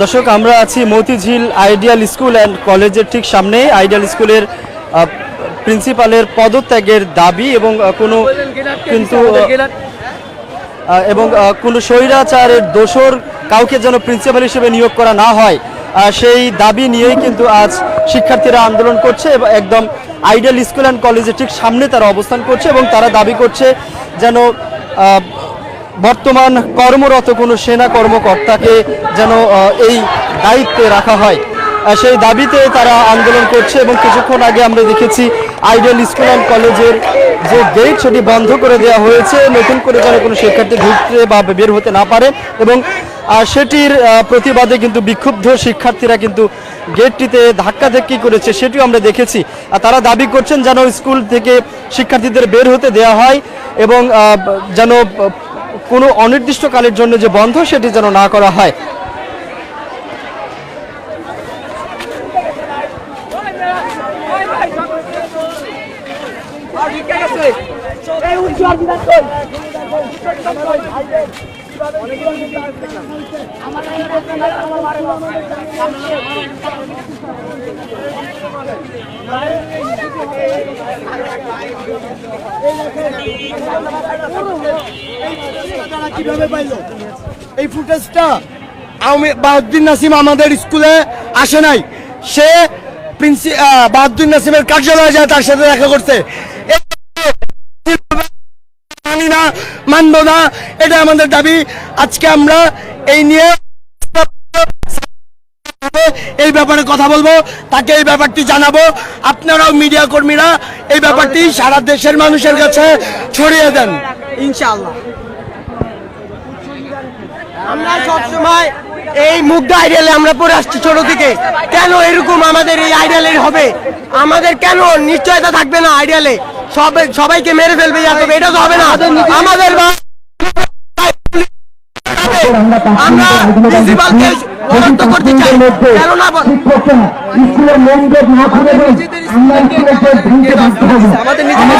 দর্শক, আমরা আছি মতিঝিল আইডিয়াল স্কুল অ্যান্ড কলেজের ঠিক সামনে আইডিয়াল স্কুলের প্রিন্সিপালের পদত্যাগের দাবি এবং কোনো কিন্তু এবং কোনো স্বৈরাচারের দোষর কাউকে যেন প্রিন্সিপাল হিসেবে নিয়োগ করা না হয়। সেই দাবি নিয়েই কিন্তু আজ শিক্ষার্থীরা আন্দোলন করছে এবং একদম আইডিয়াল স্কুল অ্যান্ড কলেজের ঠিক সামনে তারা অবস্থান করছে এবং তারা দাবি করছে যেন বর্তমান কর্মরত কোনো সেনা কর্মকর্তাকে যেন এই দায়িত্বে রাখা হয়। সেই দাবিতে তারা আন্দোলন করছে এবং কিছুক্ষণ আগে আমরা দেখেছি আইডিয়াল স্কুল অ্যান্ড কলেজের যে গেট সেটি বন্ধ করে দেওয়া হয়েছে। নতুন করে যেন কোনো শিক্ষার্থী ঢুকতে বা বের হতে না পারে এবং সেটির প্রতিবাদে কিন্তু বিক্ষুব্ধ শিক্ষার্থীরা কিন্তু গেটটিতে ধাক্কাধাক্কি করেছে, সেটিও আমরা দেখেছি। আর তারা দাবি করছেন যেন স্কুল থেকে শিক্ষার্থীদের বের হতে দেওয়া হয় এবং যেন কোনো অনির্দিষ্টকালের জন্য যে বন্ধ, সেটি যেন না করা হয়। এই ফুটেজটা আমি বাহাদ্দিন নাসিম আমাদের স্কুলে আসে নাই। সে প্রিন্সি বাহাদ্দিন নাসিমের কার্যালয়ে যায়, তার সাথে দেখা করছে মানব না, এটা আমাদের দাবি। আজকে আমরা এই নিয়ে এই ব্যাপারে কথা বলব, তাকে এই ব্যাপারটি জানাব। আপনারাও মিডিয়া কর্মীরা এই ব্যাপারটি সারা দেশের মানুষের কাছে ছড়িয়ে দেন। ইনশাআল্লাহ। আমরা সবসময় এই মুগ্ধ আইডিয়ালে আমরা পড়ে আসছি ছোট থেকে। কেন এরকম আমাদের এই আইডিয়ালের হবে? আমাদের কেন নিশ্চয়তা থাকবে না আইডিয়ালে? সব সবাইকে মেরে ফেলবে এটা তো হবে না। আমাদের আমরা প্রিন্সিপালকে করতে চাই। শিক্ষকরা স্কুলের মেন গেট না খুলে আমরা স্কুলের গেট হব। আমাদের নিজেদের